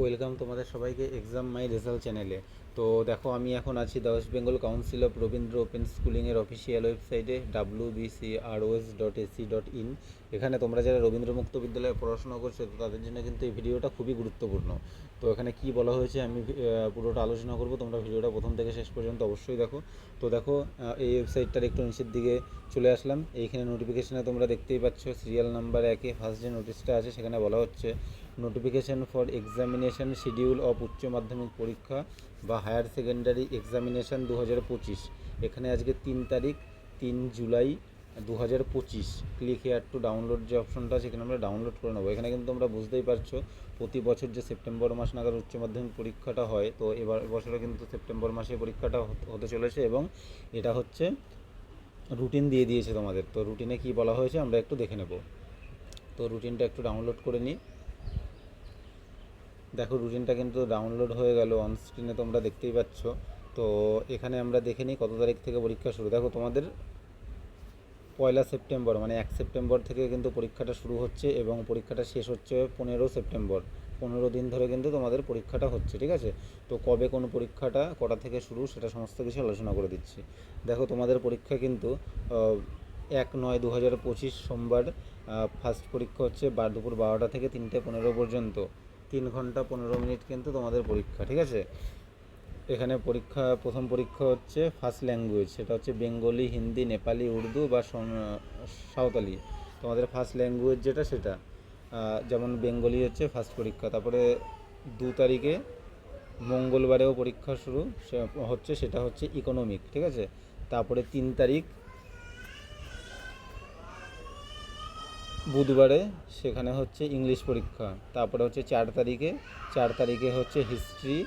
Welcome তোমাদের সবাইকে exam মাই result চ্যানেলে তো দেখো, আমি এখন আছি the West Bengal Council of Rabindra open স্কুলিংয়ের official ওয়েবসাইটে ডাব্লু বিসি ওয়েস ডট এসি ডট ইন এখানে তোমরা যারা রবীন্দ্র মুক্ত বিদ্যালয়ে পড়াশোনা করছ, তো তাদের জন্য কিন্তু এই ভিডিওটা খুবই গুরুত্বপূর্ণ। তো এখানে কি বলা হয়েছে আমি পুরোটা আলোচনা করব, তোমরা ভিডিওটা প্রথম থেকে শেষ পর্যন্ত অবশ্যই দেখো। তো দেখো এই ওয়েবসাইটটার একটু নিচের দিকে চলে আসলাম। এইখানে নোটিফিকেশানে তোমরা দেখতেই পাচ্ছ সিরিয়াল নাম্বার একে ফার্স্ট যে নোটিশটা আছে, সেখানে বলা হচ্ছে notification for examination schedule of Uchcha Madhyamik পরীক্ষা বা হায়ার সেকেন্ডারি এক্সামিনেশান দু হাজার পঁচিশ। এখানে আজকে তিন তারিখ, তিন জুলাই দু হাজার পঁচিশ ক্লিক হেয়ার টু ডাউনলোড যে অপশনটা এখানে আমরা ডাউনলোড করে নেব। এখানে কিন্তু তোমরা বুঝতেই পারছ, প্রতি বছর যে সেপ্টেম্বর মাস নাগাদ উচ্চ মাধ্যমিক পরীক্ষাটা হয়, তো এবার বছরে কিন্তু সেপ্টেম্বর মাসে পরীক্ষাটা হতে- হতে চলেছে এবং এটা হচ্ছে রুটিন দিয়ে দিয়েছে তোমাদের। তো রুটিনে কি বলা হয়েছে আমরা একটু দেখে নেব। তো রুটিনটা একটু ডাউনলোড করে নিই। দেখো রুটিনটা কিন্তু ডাউনলোড হয়ে গেল অন স্ক্রিনে তোমরা দেখতেই পাচ্ছ। তো এখানে আমরা দেখে নিই কত তারিখ থেকে পরীক্ষা শুরু। দেখো তোমাদের পয়লা সেপ্টেম্বর মানে এক সেপ্টেম্বর থেকে কিন্তু পরীক্ষাটা শুরু হচ্ছে এবং পরীক্ষাটা শেষ হচ্ছে পনেরো সেপ্টেম্বর। পনেরো দিন ধরে কিন্তু তোমাদের পরীক্ষাটা হচ্ছে, ঠিক আছে? তো কবে কোন পরীক্ষাটা, কটা থেকে শুরু সেটা সমস্ত কিছু আলোচনা করে দিচ্ছি। দেখো, তোমাদের পরীক্ষা কিন্তু এক নয় দু হাজার পঁচিশ সোমবার ফার্স্ট পরীক্ষা হচ্ছে বার দুপুর বারোটা থেকে তিনটে পনেরো পর্যন্ত। তিন ঘণ্টা পনেরো মিনিট কিন্তু তোমাদের পরীক্ষা, ঠিক আছে? পরীক্ষা, প্রথম পরীক্ষা হচ্ছে ফার্স্ট ল্যাঙ্গুয়েজ সেটা হচ্ছে বেঙ্গলি, হিন্দি, নেপালি, উর্দু বা সাঁওতালি। তোমাদের ফার্স্ট ল্যাঙ্গুয়েজ যেটা সেটা। যেমন বেঙ্গলি হচ্ছে ফার্স্ট পরীক্ষা, তারপরে দু তারিখে মঙ্গলবারেও পরীক্ষা শুরু হচ্ছে, সেটা হচ্ছে ইকোনমিক ঠিক আছে? তারপরে তিন তারিখ বুধবারে, সেখানে হচ্ছে ইংলিশ পরীক্ষা, তারপরে হচ্ছে চার তারিখে চার তারিখে হচ্ছে হিস্ট্রি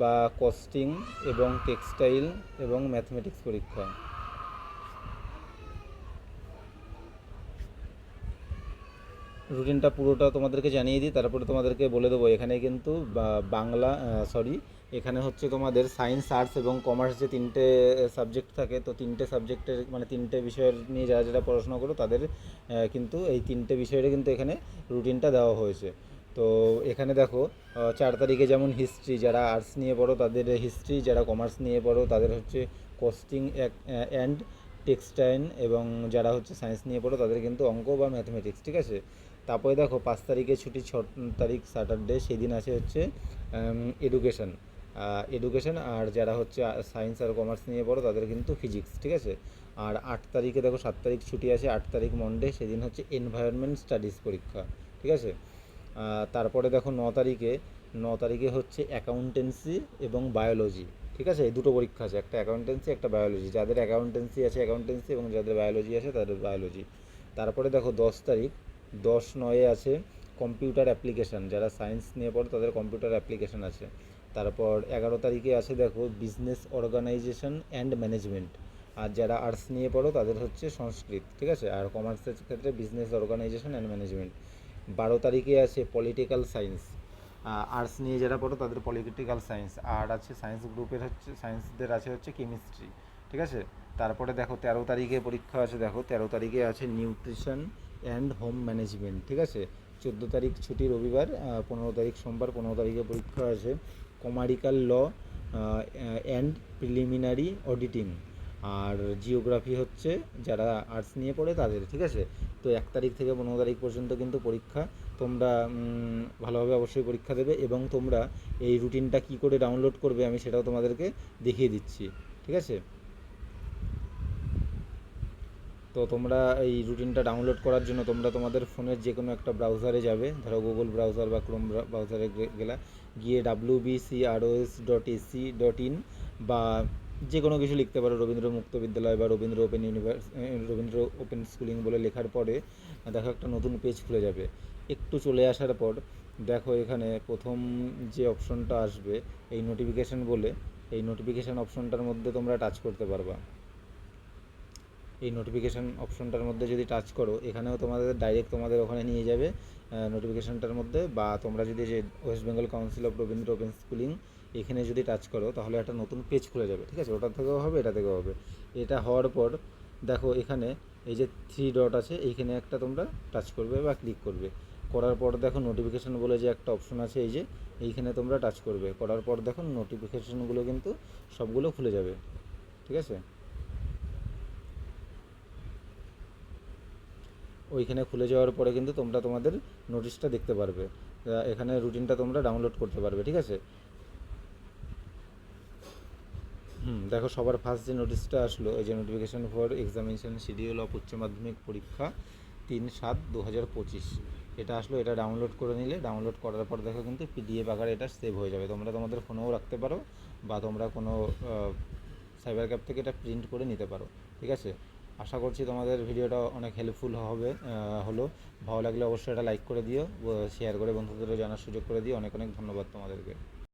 বা কস্টিং এবং টেক্সটাইল এবং ম্যাথমেটিক্স পরীক্ষা। রুটিনটা পুরোটা তোমাদেরকে জানিয়ে দিই, তারপরে তোমাদেরকে বলে দেবো। এখানে কিন্তু বাংলা সরি এখানে হচ্ছে তোমাদের সায়েন্স আর্টস এবং কমার্স যে তিনটে সাবজেক্ট থাকে, তো তিনটে সাবজেক্টের মানে তিনটে বিষয়ের নিয়ে যারা যারা পড়াশোনা করো, তাদের কিন্তু এই তিনটে বিষয়ের কিন্তু এখানে রুটিনটা দেওয়া হয়েছে। তো এখানে দেখো চার তারিখে যেমন হিস্ট্রি যারা আর্টস নিয়ে পড়ো তাদের হিস্ট্রি যারা কমার্স নিয়ে পড়ো তাদের হচ্ছে কস্টিং অ্যান্ড টেক্সটাইল এবং যারা হচ্ছে সায়েন্স নিয়ে পড়ো তাদের কিন্তু অঙ্ক বা ম্যাথমেটিক্স ঠিক আছে? তারপরে দেখো, পাঁচ তারিখে ছুটি, ছ তারিখ স্যাটারডে সেই দিন আছে হচ্ছে এডুকেশন এডুকেশন আর যারা হচ্ছে সায়েন্স আর কমার্স নিয়ে পড়ো তাদের কিন্তু ফিজিক্স ঠিক আছে? আর আট তারিখে দেখো, সাত তারিখ ছুটি আছে, আট তারিখ মন্ডে সেদিন হচ্ছে এনভায়রনমেন্ট স্টাডিজ পরীক্ষা, ঠিক আছে? তারপরে দেখো ন তারিখে ন তারিখে হচ্ছে অ্যাকাউন্টেন্সি এবং বায়োলজি ঠিক আছে? এই দুটো পরীক্ষা আছে, একটা অ্যাকাউন্টেন্সি একটা বায়োলজি যাদের অ্যাকাউন্টেন্সি আছে অ্যাকাউন্টেন্সি এবং যাদের বায়োলজি আছে তাদের বায়োলজি তারপরে দেখো দশ তারিখ, দশ নয়ে আছে কম্পিউটার অ্যাপ্লিকেশান যারা সায়েন্স নিয়ে পড়ো তাদের কম্পিউটার অ্যাপ্লিকেশান আছে। তারপর এগারো তারিখে আছে দেখো বিজনেস অর্গানাইজেশন অ্যান্ড ম্যানেজমেন্ট আর যারা আর্টস নিয়ে পড়ো তাদের হচ্ছে সংস্কৃত, ঠিক আছে? আর কমার্সের ক্ষেত্রে বিজনেস অর্গানাইজেশন অ্যান্ড ম্যানেজমেন্ট বারো তারিখে আছে পলিটিক্যাল সায়েন্স আর্টস নিয়ে যারা পড়ো, তাদের পলিটিক্যাল সায়েন্স আর আছে সায়েন্স গ্রুপের হচ্ছে সায়েন্সদের আছে হচ্ছে কেমিস্ট্রি ঠিক আছে? তারপরে দেখো, তেরো তারিখে পরীক্ষা আছে, দেখো, তেরো তারিখে আছে নিউট্রিশন অ্যান্ড হোম ম্যানেজমেন্ট ঠিক আছে? চোদ্দ তারিখ ছুটি রবিবার পনেরো তারিখ সোমবার, পনেরো তারিখে পরীক্ষা আছে। Commercial law and preliminary auditing R geography হচ্ছে যারা আর্টস নিয়ে পড়ে তাদের, ঠিক আছে? তো এক তারিখ থেকে পনেরো তারিখ পর্যন্ত কিন্তু পরীক্ষা, তোমরা ভালোভাবে অবশ্যই পরীক্ষা দেবে এবং তোমরা এই রুটিনটা কি করে ডাউনলোড করবে আমি সেটাও তোমাদেরকে দেখিয়ে দিচ্ছি, ঠিক আছে? তো তোমরা এই রুটিনটা ডাউনলোড করার জন্য তোমরা তোমাদের ফোনের যে কোনো একটা ব্রাউজারে যাবে, ধরো গুগল ব্রাউজার বা ক্রোম ব্রাউজারে গেলা, গিয়ে W BC ROS dot AC dot in বা যে কোনো কিছু লিখতে পারো, রবীন্দ্র মুক্ত বিদ্যালয় বা Rabindra open universe Rabindra open schooling বলে লেখার পরে দেখো একটা নতুন পেজ খুলে যাবে। একটু চলে আসার পর দেখো এখানে প্রথম যে অপশনটা আসবে, এই নোটিফিকেশান বলে, এই নোটিফিকেশান অপশনটার মধ্যে তোমরা টাচ করতে পারবা। এই নোটিফিকেশান অপশনটার মধ্যে যদি টাচ করো, এখানেও তোমাদের ডাইরেক্ট তোমাদের ওখানে নিয়ে যাবে। নোটিফিকেশানটার মধ্যে বা তোমরা যদি যে West Bengal Council of Rabindra open schooling এখানে যদি টাচ করো, তাহলে একটা নতুন পেজ খুলে যাবে, ঠিক আছে? ওটা থেকেও হবে, এটা থেকেও হবে। এটা হওয়ার পর, দেখো এখানে এই যে থ্রি ডট আছে, এইখানে একটা তোমরা টাচ করবে বা ক্লিক করবে। করার পর দেখো নোটিফিকেশান বলে যে একটা অপশন আছে, এই যে এইখানে তোমরা টাচ করবে। করার পর দেখো নোটিফিকেশনগুলো কিন্তু সবগুলো খুলে যাবে, ঠিক আছে? ওইখানে খুলে যাওয়ার পরে কিন্তু তোমরা তোমাদের নোটিশটা দেখতে পারবে। এখানে রুটিনটা তোমরা ডাউনলোড করতে পারবে, ঠিক আছে? হুম, দেখো সবার ফার্স্ট যে নোটিশটা আসলো, এই যে notification for examination schedule of Uchcha Madhyamik পরীক্ষা তিন সাত দু হাজার পঁচিশ। এটা আসলো, এটা ডাউনলোড করে নিলে ডাউনলোড করার পর দেখো কিন্তু পিডিএফ আকারে এটা সেভ হয়ে যাবে। তোমরা তোমাদের ফোনেও রাখতে পারো বা তোমরা কোনো সাইবার ক্যাফ থেকে এটা প্রিন্ট করে নিতে পারো, ঠিক আছে? আশা করছি তোমাদের ভিডিওটা অনেক হেল্পফুল হবে হলো। ভালো লাগলে অবশ্যই এটা লাইক করে দিও শেয়ার করে বন্ধুদেরও জানার সুযোগ করে দিও। অনেক অনেক ধন্যবাদ তোমাদেরকে।